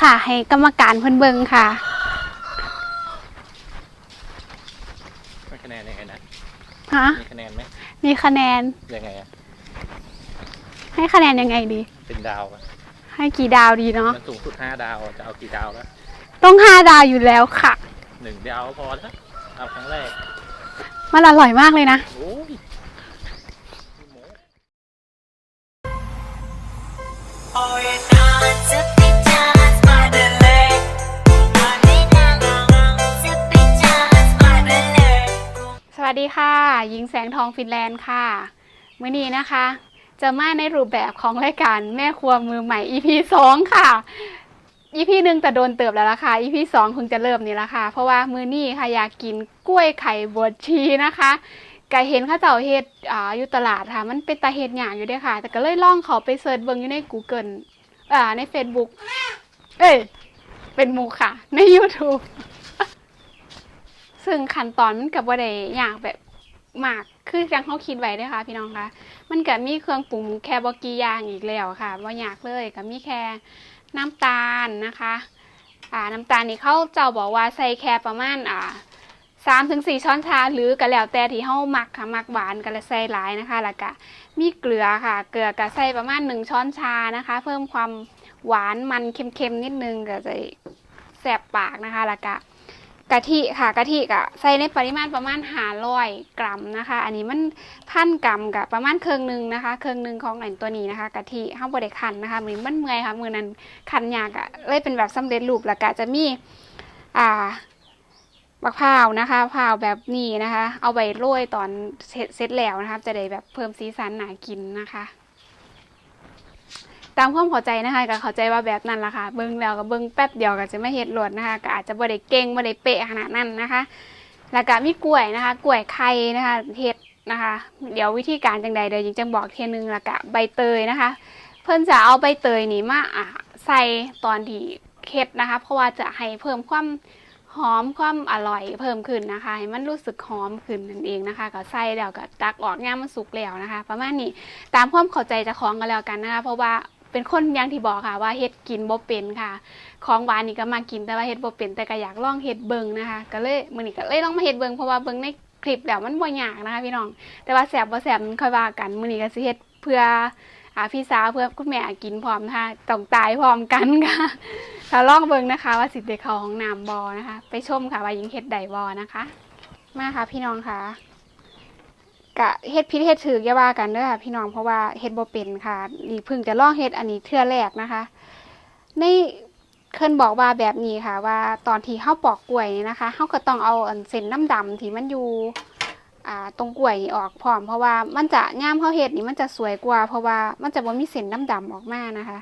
ค่ะ ให้กรรมการเพิ่นเบิ่งค่ะให้คะแนนยังไงนะ ฮะ มีคะแนนไหมมีคะแนน ยังไงอะให้คะแนนยังไงดี เป็นดาวอะให้กี่ดาวดีเนาะ มันสูงสุดห้าดาวอะจะเอากี่ดาวแล้วต้องห้าดาวอยู่แล้วค่ะ หนึ่งดาวพอแล้วเอาครั้งแรก มันอร่อยมากเลยนะ โอ้ย ดีค่ะหญิงแสงทองฟินแลนด์ค่ะมื้อนี้นะคะ จะมาในรูปแบบของรายการแม่ครัวมือใหม่ EP 2ค่ะ EP หนึ่งแต่โดนเติบแล้วล่ะค่ะ EP สองเพิ่งจะเริ่มนี่ละค่ะ เพราะว่ามื้อนี้ค่ะอยากกินกล้วยไข่บวชชีนะคะก็เห็นข้าเจ้าเฮ็ดอ่าอยู่ตลาดค่ะ มันเป็นตาเฮ็ดหยางอยู่ด้อค่ะ แต่ก็เลยล่องเขาไปเสิร์ชเบิ่งอยู่ใน Google อ่าใน Facebook เอ้ยเป็นหมูค่ะ ใน YouTube ซึ่งขั้นตอนมันกับว่าได้ยากแบบมากคือจังเขาคิดไว้ด้อค่ะ พี่น้องคะมันก็มีเครื่องปรุงแค่บกี่อย่างอีกแล้วค่ะว่ายากเลยก็มีแค่น้ำตาลนะคะอ่าน้ำตาลนี่เขาเจ้าบอกว่าใส่แค่ประมาณอ่าสามถึงสี่ช้อนชาหรือก็แล้วแต่ที่เฮามักค่ะมักหวานก็เลยใส่หลายนะคะ แล้วก็มีเกลือค่ะ เกลือก็ใส่ประมาณหนึ่งช้อนชานะคะ เพิ่มความหวานมันเค็มๆนิดนึงก็จะแสบปากนะคะ แล้วก็ กะทิค่ะกะทิก็ใส่ในปริมาณประมาณห้าร้อยกรัมนะคะ อันนี้มันพันกรัมกับประมาณครึ่งหนึ่งนะคะครึ่งหนึ่งของอันตัวนี้นะคะกะทิห้ามบดได้คันนะคะมือมันเมื่อยค่ะมือนั้นคันยากอะเลยเป็นแบบสำเร็จรูปแล้วก็จะมีอ่าบักพร้าวนะคะพร้าวแบบนี้นะคะ เอาไปโรยตอนเสร็จเสร็จแล้วนะคะ จะได้แบบเพิ่มสีสันหนากินนะคะ ตามความเข้าใจนะคะก็เข้าใจว่าแบบนั้นละค่ะ เบิ้งแล้วก็เบิ้งแป๊บเดียวก็จะไม่เห็ดหลดนะคะก็อาจจะบ่ได้เก่งบ่ได้เป๊ะขนาดนั้นนะคะ แล้วก็มีกล้วยนะคะ กล้วยไข่นะคะเห็ดนะคะ เดี๋ยววิธีการจังใดเดี๋ยวยิงจังบอกเทียนึงแล้วก็ใบเตยนะคะ เพิ่นจะเอาใบเตยนี่มาอะใส่ตอนที่เค็ดนะคะ เพราะว่าจะให้เพิ่มความหอมความอร่อยเพิ่มขึ้นนะคะให้มันรู้สึกหอมขึ้นนั่นเองนะคะก็ใส่แล้วก็ตักออกย่ามมันสุกแล้วนะคะ ประมาณนี้ตามความเข้าใจจะของกันแล้วกันนะคะ เพราะว่า เป็นคนอย่างที่บอกค่ะว่าเฮ็ดกินบ่เป็นค่ะ ของหวานนี่ก็มากินแต่ว่าเฮ็ดบ่เป็นแต่ก็อยากลองเฮ็ดเบิ่งนะคะ ก็เลยมื้อนี้ก็เลยลองมาเฮ็ดเบิ่งเพราะว่าเบิ่งในคลิปแล้วมันบ่ยากนะคะพี่น้อง แต่ว่าแสบบ่แสบมันค่อยว่ากันมื้อนี้ก็สิเฮ็ดเพื่ออ่าพี่สาวเพื่อคุณแม่กินพร้อมนะคะต้องตายพร้อมกันค่ะถ้าลองเบิ่งนะคะ ว่าสิได้เข้าห้องน้ำบ่นะคะ ไปชมค่ะว่าหญิงเฮ็ดได้บ่นะคะ มาค่ะพี่น้องค่ะ กะเฮ็ดผิดเฮ็ดถูกอย่าว่ากันเด้อค่ะพี่น้องเพราะว่าเฮ็ดบ่เป็นค่ะนี่เพิ่งจะลองเฮ็ดอันนี้เทื่อแรกนะคะ ในเคินบอกว่าแบบนี้ค่ะ ว่าตอนที่เฮาปอกกล้วยนี่นะคะเฮาก็ต้องเอาอันเส้นน้ำดำที่มันอยู่อ่าตรงกล้วยออกพร้อม เพราะว่ามันจะย่ามเฮาเฮ็ดนี่มันจะสวยกว่า เพราะว่ามันจะบ่มีเส้นน้ำดำออกมานะคะ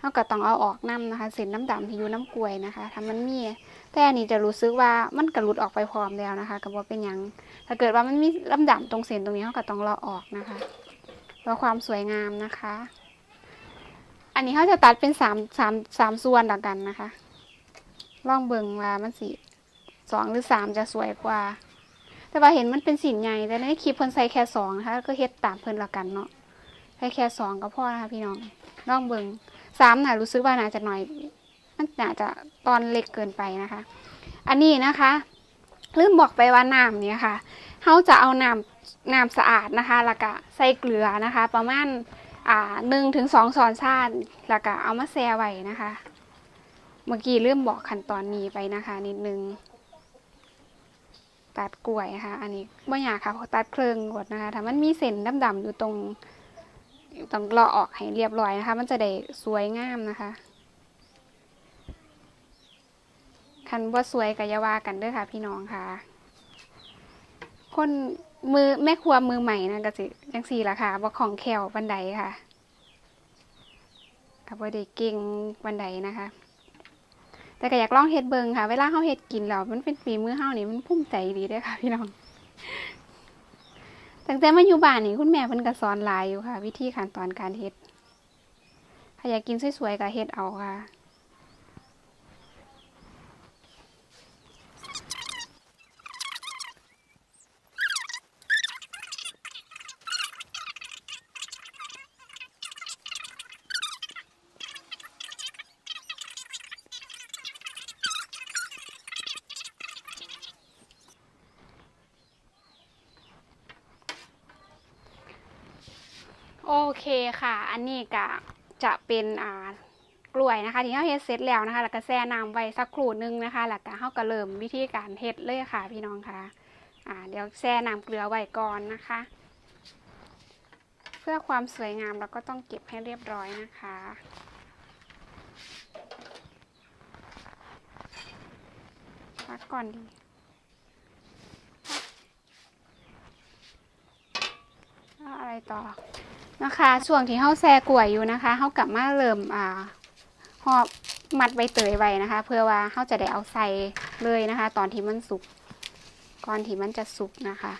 เฮาก็ต้องเอาออกนํนะคะเส้นน้ำดำที่อยู่น้ำกล้วยนะคะถ้ามันมีแต่อันนี้จะรู้สึกว่ามันกระหลุดออกไปพร้อมแล้วนะคะก็บ่เป็นหยัง ถ้าเกิดว่ามันมีน้ำดำตรงเส้นตรงนี้เฮาก็ต้องเลาะออกนะคะเพื่อความสวยงามนะคะ อันนี้เขาจะตัดเป็นสามสามสามส่วนต่างกันนะคะลองเบิ่งว่ามันสีสองหรือสามจะสวยกว่า แต่ว่าเห็นมันเป็นสินใหญ่แต่ในคลิปเพิ่นใส่แค่สองนะคะก็เฮ็ดตามเพิ่นละกันเนาะใส่แค่สองก็พอนะคะพี่น้องลองเบิ่งสามน่ะรู้สึกว่าน่าจะหน่อย มันน่าจะตอนเล็กเกินไปนะคะ อันนี้นะคะ ลืมบอกไปว่าน้ำเนี่ยค่ะเขาจะเอาน้ำน้ำสะอาดนะคะ แล้วก็ใส่เกลือนะคะ ประมาณอ่าหนึ่งถึงสองช้อนชาติแล้วก็เอามาแช่ไว้นะคะ เมื่อกี้เริ่มบอกขั้นตอนนี้ไปนะคะ นิดนึง ตัดกล้วยค่ะ อันนี้ไม่อยากค่ะเพราะตัดเครื่องกดนะคะถ้ามันมีเส้นดำๆอยู่ตรงต้องเลาะออกให้เรียบร้อยนะคะ มันจะได้สวยงามนะคะ คันว่าสวยกับยาวากันเด้อค่ะ พี่น้องค่ะ คนมือแม่ครัวมือใหม่นะก็สิยังสี่ละค่ะว่าของแขวบันไดค่ะกับว่าได้เก่งบันไดนะคะ แต่ก็อยากลองเฮ็ดเบิงค่ะ เวลาเฮาเฮ็ดกินแล้วมันเป็นฝีมือเฮานี่มันภูมิใจดีเด้อค่ะ พี่น้องตั้งแต่มาอยู่บ้านนี่คุณแม่เพิ่นก็สอนหลายอยู่ค่ะ วิธีขั้นตอนการเฮ็ดถ้าอยากกินสวยๆก็เฮ็ดเอาค่ะ โอเคค่ะ อันนี้ก็จะเป็นอ่ากล้วยนะคะที่เราเฮ็ดเสร็จแล้วนะคะแล้วก็แช่น้ำไว้สักครู่หนึงนะคะแล้วก็เฮาก็เริ่มวิธีการเฮ็ดเลยค่ะ พี่น้องค่ะอ่าเดี๋ยวแช่น้ำเกลือไว้ก่อนนะคะ เพื่อความสวยงามเราก็ต้องเก็บให้เรียบร้อยนะคะพักก่อนดีอะไรต่อ นะคะช่วงที่เฮาแซ่กล้วยอยู่นะคะเฮากลับมาเริ่มอ่าหอบมัดใบเตยไว้นะคะ เพื่อว่าเฮาจะได้เอาใส่เลยนะคะ ตอนที่มันสุกก่อนที่มันจะสุกนะคะ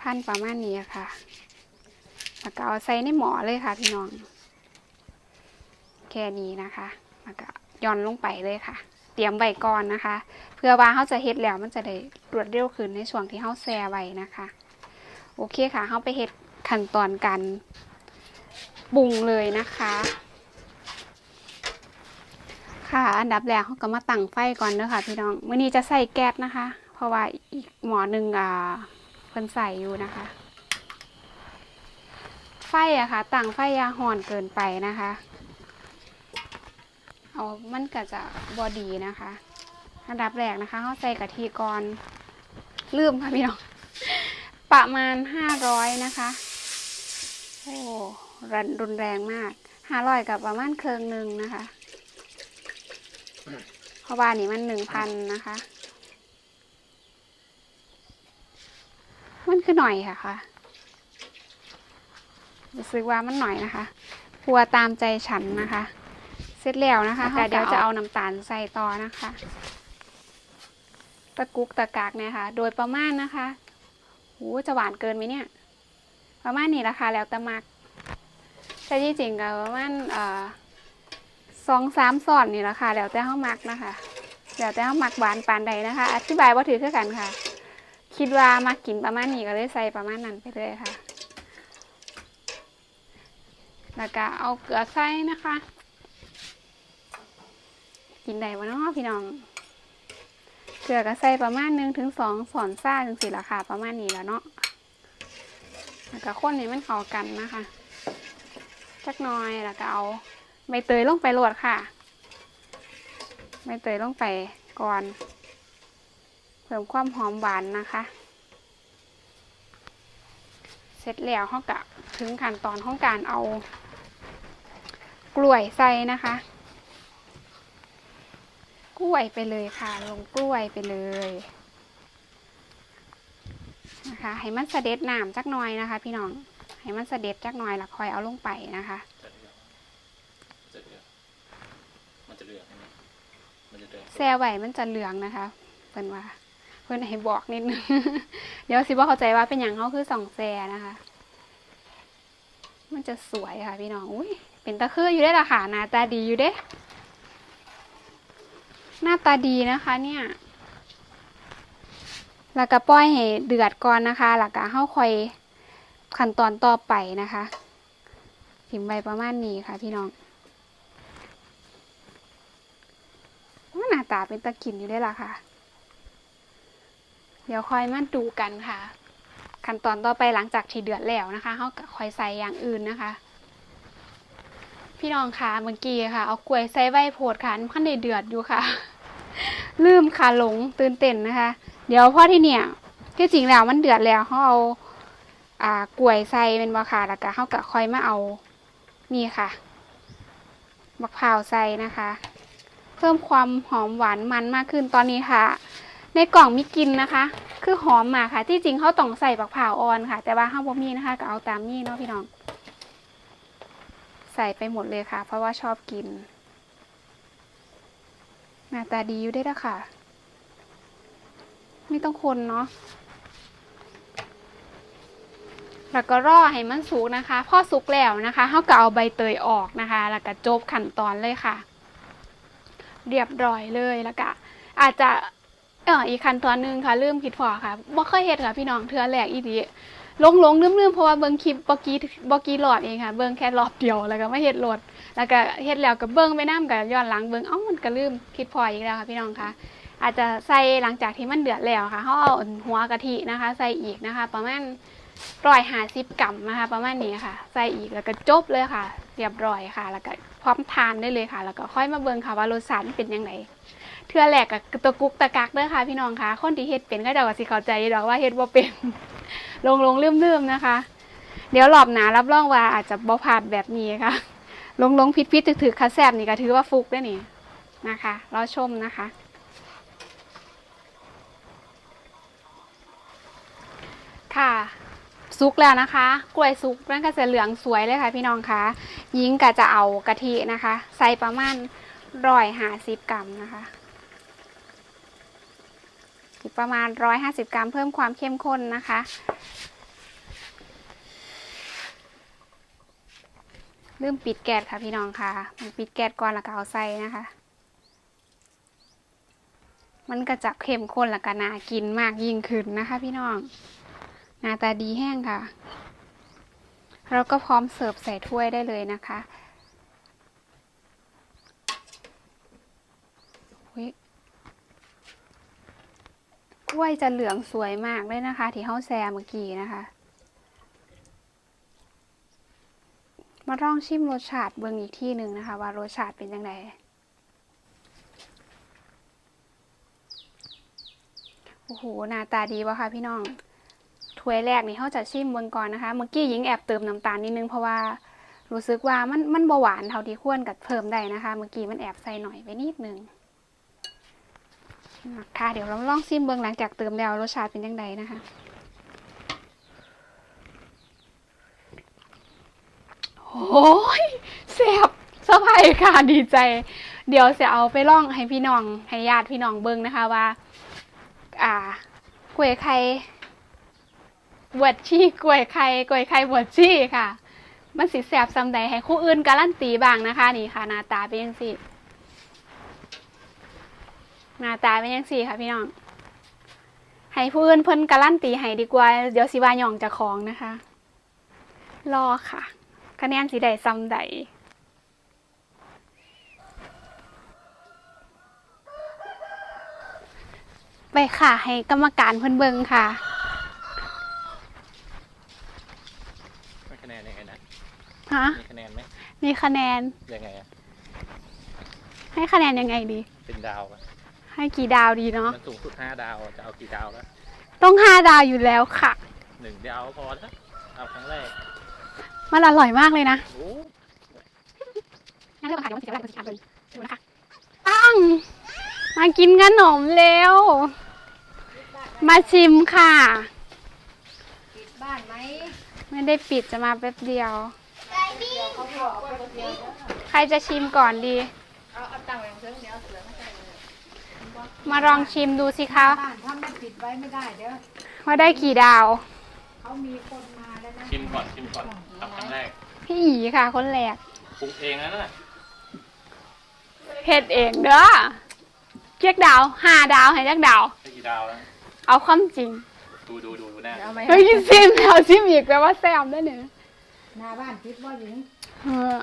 พันประมาณนี้ค่ะแล้วก็เอาใส่ในหม้อเลยค่ะพี่น้องแค่นี้นะคะแล้วก็ย่อนลงไปเลยค่ะ เตรียมไว้ก่อนนะคะ เพื่อว่าเฮาจะเฮ็ดแล้วมันจะได้รวดเร็วขึ้นในช่วงที่เฮาแซ่ไว้นะคะ โอเคค่ะเฮาไปเฮ็ด ขั้นตอนการปรุงเลยนะคะ ค่ะอันดับแรกเขาก็มาตั้งไฟก่อนเด้อค่ะพี่น้องมื้อนี้จะใส่แก๊สนะคะ เพราะว่าอีกหมอหนึ่งอ่าเพิ่นใส่อยู่นะคะ ไฟอะค่ะตั้งไฟยาห่อนเกินไปนะคะเอามันก็จะบอดีนะคะอันดับแรกนะคะเขาใส่กะทิก่อนลืมค่ะพี่น้องประมาณห้าร้อยนะคะ โอ้รันรุนแรงมากห้าร้อยกับประมาณเครื่องหนึ่งนะคะ เพราะว่านี่มันหนึ่งพันนะคะ มันคือหน่อยค่ะค่ะรู้สึกว่ามันหน่อยนะคะครัวตามใจฉันนะคะ เสร็จแล้วนะคะแต่เดี๋ยวจะเอาน้ำตาลใส่ต่อนะคะ ตะกุกตะกากเนี่ยค่ะ โดยประมาณนะคะโหจะหวานเกินไหมเนี่ย ประมาณนี้ละค่ะแล้วแต่มักแต่ที่จริงก็ประมาณเอ่อสองสามสอนนี่ละค่ะแล้วแต่เฮามักนะคะแล้วแต่เฮามักหวานปานใดนะคะ อธิบายว่าถือคือกันค่ะ คิดว่ามักกินประมาณนี้ก็เลยใส่ประมาณนั้นไปเลยค่ะ แล้วก็เอาเกลือใส่นะคะ กินได้บ่เนาะพี่น้องเกลือก็ใส่ประมาณหนึ่งถึงสองส่อนซ่าถึงสี่ละค่ะประมาณนี้แล้วเนาะ แล้วก็ข้นให้มันเข้ากันนะคะ จักน้อยแล้วก็เอาใบเตยลงไปโรดค่ะ ใบเตยลงไปก่อน เพิ่มความหอมหวานนะคะ เสร็จแล้วเขากะถึงขั้นตอนของการเอา กล้วยใส่นะคะ กล้วยไปเลยค่ะ ลงกล้วยไปเลย นะคะ ให้มันเสด็จน้ำจักหน่อยนะคะ พี่น้อง ให้มันเสด็จจักหน่อยแล้วค่อยเอาลงไปนะคะจะเหลืองมันจะเหลืองมันจะเหลืองใช่ไหมมันจะเหลืองแซ่ไหวมันจะเหลืองนะคะเพิ่นว่า เพิ่นให้บอกนิดนึง เดี๋ยวสิว่าเข้าใจว่าเป็นอย่างเขาคือสองแซ่นะคะ มันจะสวยค่ะ พี่น้องอุ้ยเป็นตะคืออยู่ได้ละค่ะหน้าตาดีอยู่เด้หน้าตาดีนะคะ เนี่ย แล้วก็ปล่อยให้เดือดก่อนนะคะ แล้วก็เฮาค่อยขั้นตอนต่อไปนะคะถิมไว้ประมาณนี้ค่ะ พี่น้องหน้าตาเป็นตะกินอยู่ได้ละค่ะ เดี๋ยวค่อยมาดูกันค่ะ ขั้นตอนต่อไปหลังจากที่เดือดแล้วนะคะเฮาก็ค่อยใส่อย่างอื่นนะคะ พี่น้องค่ะเมื่อกี้ค่ะ เอากล้วยใส่ไว้โพดค่ะมันเดือดอยู่ค่ะ ลืมค่ะหลงตื่นเต้นนะคะ เดี๋ยวพ่อที่เนี่ยที่จริงแล้วมันเดือดแล้วเขาเอาอ่ากล้วยใส่เป็นบะค่ะแล้วก็เขาก็คอยมาเอานี่ค่ะมะพร้าวใส่นะคะ เพิ่มความหอมหวานมันมากขึ้นตอนนี้ค่ะ ในกล่องมีกินนะคะ คือหอมมากค่ะ ที่จริงเขาต้องใส่บักพร้าวอ่อนค่ะ แต่ว่าห้าบ่มีนะคะก็เอาตามนี่เนาะพี่น้อง ใส่ไปหมดเลยค่ะ เพราะว่าชอบกินหน้าตาดีอยู่ได้แล้วค่ะ ไม่ต้องคนเนาะแล้วก็รอให้มันสุกนะคะ พอสุกแล้วนะคะเขาก็เอาใบเตยออกนะคะ แล้วก็จบขั้นตอนเลยค่ะ เรียบร้อยเลยแล้วก็อาจจะเอออีกขั้นตอนหนึงค่ะลืมคิดพอค่ะบ่เคยเฮ็ดค่ะพี่น้องเทื่อแรกอีดีลงลงลืมลืมเพราะว่าเบิ่งคลิปบ่กี้บ่กี้หลอดเองค่ะ เบิ่งแค่รอบเดียวแล้วก็ไม่เฮ็ดหลดแล้วก็เฮ็ดแล้วก็เบิ่งไปน้ำกับย้อนหลังเบิ่งเอ้ามันก็ลืมคิดพออีกแล้วค่ะพี่น้องค่ะ อาจจะใส่หลังจากที่มันเดือดแล้วค่ะเขาเอาหัวกะทินะคะ ใส่อีกนะคะ ประมาณร้อยหาสิบกรัมนะคะ ประมาณนี้ค่ะ ใส่อีกแล้วก็จบเลยค่ะ เรียบร้อยค่ะ แล้วก็พร้อมทานได้เลยค่ะ แล้วก็ค่อยมาเบิ่งค่ะว่ารสชาติเป็นยังไงเทื่อแรกกับตัวกุ๊กตะกักเด้อค่ะ พี่น้องค่ะคนที่เฮ็ดเป็นก็จะว่าสิเข้าใจดอกว่าเฮ็ดบ่เป็นลงลงลืมลืมๆนะคะ เดี๋ยวรอบหนารับรองว่าอาจจะบ่พลาดแบบนี้ค่ะ ลงลงผิดผิดถือถือๆคัดแซบนี่ก็ถือว่าฟุกได้นี่นะคะรอชมนะคะ ซุกแล้วนะคะ กล้วยซุกนั่นก็จะเหลืองสวยเลยค่ะ พี่น้องคะยิงก็จะเอากะทินะคะ ใส่ประมาณร้อยห้าสิบกรัมนะคะอีกประมาณร้อยห้าสิบกรัมเพิ่มความเข้มข้นนะคะ ลืมปิดแก๊สค่ะพี่น้องค่ะ มันปิดแก๊สก่อนแล้วก็เอาใส่นะคะ มันก็จะเข้มข้นแล้วก็น่ากินมากยิ่งขึ้นนะคะ พี่น้อง หน้าตาดีแห้งค่ะแล้วก็พร้อมเสิร์ฟใส่ถ้วยได้เลยนะคะกล้วยจะเหลืองสวยมากเลยนะคะ ที่เฮาแซมเมื่อกี้นะคะ มาลองชิมรสชาติเบิ่งอีกที่หนึ่งนะคะ ว่ารสชาติเป็นยังไงโอ้โห หน้าตาดีวะค่ะพี่น้อง ถ้วยแรกนี่เขาจะชิมเบิ่งก่อนนะคะ เมื่อกี้หญิงแอบเติมน้ำตาลนิดนึงเพราะว่ารู้สึกว่ามันมันเบาหวานเท่าที่ควรกับเพิ่มได้นะคะ เมื่อกี้มันแอบใส่หน่อยไปนิดนึงค่ะเดี๋ยวเราลองชิมเบิ่งหลังจากเติมแล้วรสชาติเป็นยังไงนะคะโอ้ยแซ่บสบายค่ะดีใจ เดี๋ยวจะเอาไปล่องให้พี่น้องให้ญาติพี่น้องเบิ่งนะคะว่า อ่ากล้วยไข่ บวชชีกล้วยไข่กล้วยไข่บวชชีค่ะ มันสิแซ่บซำใดให้คู่อื่นการันตีบ้างนะคะ นี่ค่ะหน้าตาเป็นยังสิหน้าตาเป็นยังสิค่ะพี่น้องให้ผู้อื่นเพิ่นการันตีให้ดีกว่า เดี๋ยวสิว่าหย่องจะของนะคะ รอค่ะ คะแนนสีใดซ้ำใดไปค่ะ ให้กรรมการเพิ่นเบิงค่ะ ให้คะแนนยังไงนะ ฮะ มีคะแนนไหมมีคะแนน ยังไงอะให้คะแนนยังไงดี เป็นดาวอะให้กี่ดาวดีเนาะ มันสูงสุดห้าดาวอะจะเอากี่ดาวแล้วต้องห้าดาวอยู่แล้วค่ะ หนึ่งดาวพอแล้วเอาครั้งแรกมันอร่อยมากเลยนะโอ้งั้นเรื่องอาหารเดี๋ยวมันเสียเวลาเป็นสิบสามเลยดูนะคะตั้ง มากินขนมเร็ว มาชิมค่ะ ปิดบ้านไหม ไม่ได้ปิดจะมาแป๊บเดียว ใครจะชิมก่อนดีเอาเอาตังค์ไว้เพิ่งเดี๋ยวเอาเสือมาใส่เลยมาลองชิมดูสิคะบ้านถ้าไม่ปิดไว้ไม่ได้เดี๋ยวว่าได้กี่ดาว เขามีคนมาแล้วนะชิมก่อนชิมก่อนทำครั้งแรกพี่อีค่ะ คนแรกปรุงเองนะน่ะเฮ็ดเองเด้อเกียกดาวห้าดาวให้จักดาว ได้กี่ดาวแล้วเอาความจริง ดูดูดูดูหน้าเอาไหมเฮ้ยซิมแล้วซิมอีกแปลว่าแซ่บได้เนี่ย หน้าบ้านปิดว่าหญิงเออ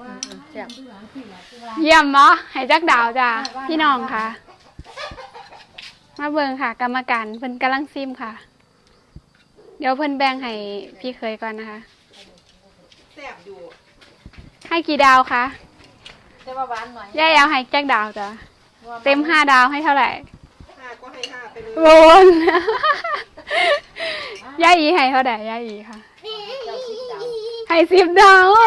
ว่าเสียบหลังที่หลังที่ว่าเยี่ยมเนาะให้จักดาวจ้ะพี่น้องค่ะ มาเบิ่งค่ะ กรรมการเพิ่นกำลังซิมค่ะ เดี๋ยวเพิ่นแบ่งให้พี่เคยก่อนนะคะ แซ่บอยู่ให้กี่ดาวคะแต่ว่าหวานหน่อยย่าเอาให้จักดาวจ้ะเต็มห้าดาวให้เท่าไหร่ห้าก็ให้ห้าไปเลยโวนย่าอีให้เท่าไหร่ย่าอีค่ะเจ้าสิบดาว ให้สิบดาวโอ้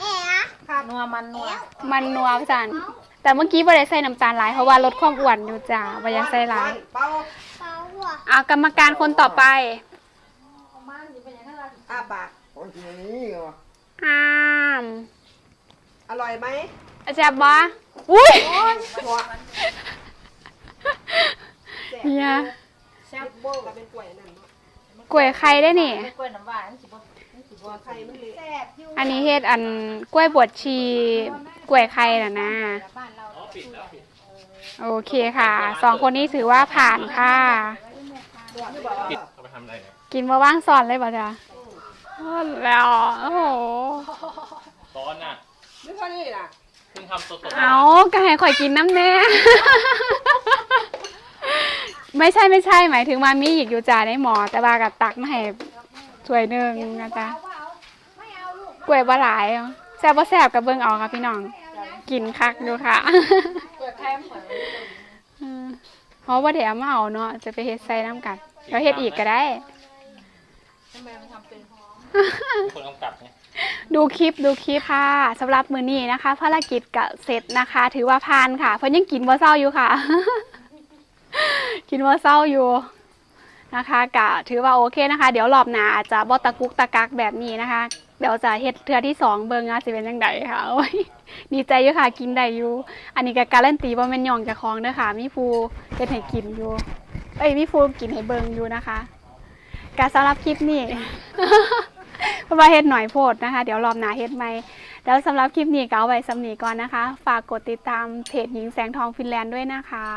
โหนัวมันนัวมันนัวจันแต่เมื่อกี้บ่ได้ใส่น้ำตาลหลายเพราะว่าลดความอ้วนอยู่จ้าบ่อยากใส่หลายเป้าเอากรรมการคนต่อไปอ้าปากอ้ามอร่อยไหมอาจารย์บออุ้ยหัวเฮียแซ่บโบ้กับเป็นกล้วยนั่นเนาะ กล้วยไข่ได้นี่ กล้วยน้ำหวานสิบ่สิบ่หัวไข่มันเละแซ่บอยู่อันนี้เฮ็ดอันกล้วยบวชชีกล้วยไข่น่ะนะ บ้านเราอ๋อปิดแล้วปิดโอเคค่ะ สองคนนี้ถือว่าผ่านค่ะ ปิดเอาไปทำอะไรเนี่ยกินมาว่างสอนเลยป่ะจ๊ะอ้าวแล้วโอ้โห ร้อนน่ะนี่เท่านี้ล่ะเพิ่งทำสดๆเอาก็ให้ข่อยกินน้ำแน่ ไม่ใช่ไม่ใช่หมายถึงว่ามีอีกอยู่จ่าในหมอ แต่ว่ากับตักมาให้ถ้วยหนึ่งนะจ๊ะกล้วยบ่หลายอะแซ่บบ่แซ่บกับเบิ่งเอาค่ะพี่น้อง กินคักดูค่ะเปิดแคมเหมือนเออเพราะว่าเดี๋ยวมาเอาเนาะจะไปเฮ็ดใส่น้ำกันเดี๋ยวเฮ็ดอีกก็ได้ทำไมมันทำเป็นมีคนกำกับไงดูคลิปดูคลิปค่ะสำหรับมื้อนี้นะคะ ภารกิจก็เสร็จนะคะ ถือว่าผ่านค่ะ เพิ่นยังกินบ่เศร้าอยู่ค่ะ กินบ่าเศร้าอยู่นะคะกะถือว่าโอเคนะคะ เดี๋ยวรอบหน้าอาจจะบ่ตะกุกตะกักแบบนี้นะคะ เดี๋ยวจะเฮ็ดเทือที่สองเบิงว่าสิเป็นจังไดค่ะโอ้ยดีใจอยู่ค่ะกินได้อยู่อันนี้ก็การันตีบ่แม่นย่องจ้าของเด้อค่ะมีผู้เฮ็ดให้กินอยู่เอ้ยมีผู้กินให้เบิงอยู่นะคะกาสำหรับคลิปนี้เพราะว่าเฮ็ดหน่อยโพดนะคะ เดี๋ยวรอบหน้าเฮ็ดใหม่ แล้วสำหรับคลิปนี้ก็เอาไว้สำนีก่อนนะคะ ฝากกดติดตามเพจหญิงแสงทองฟินแลนด์ด้วยนะคะ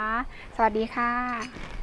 สวัสดีค่ะ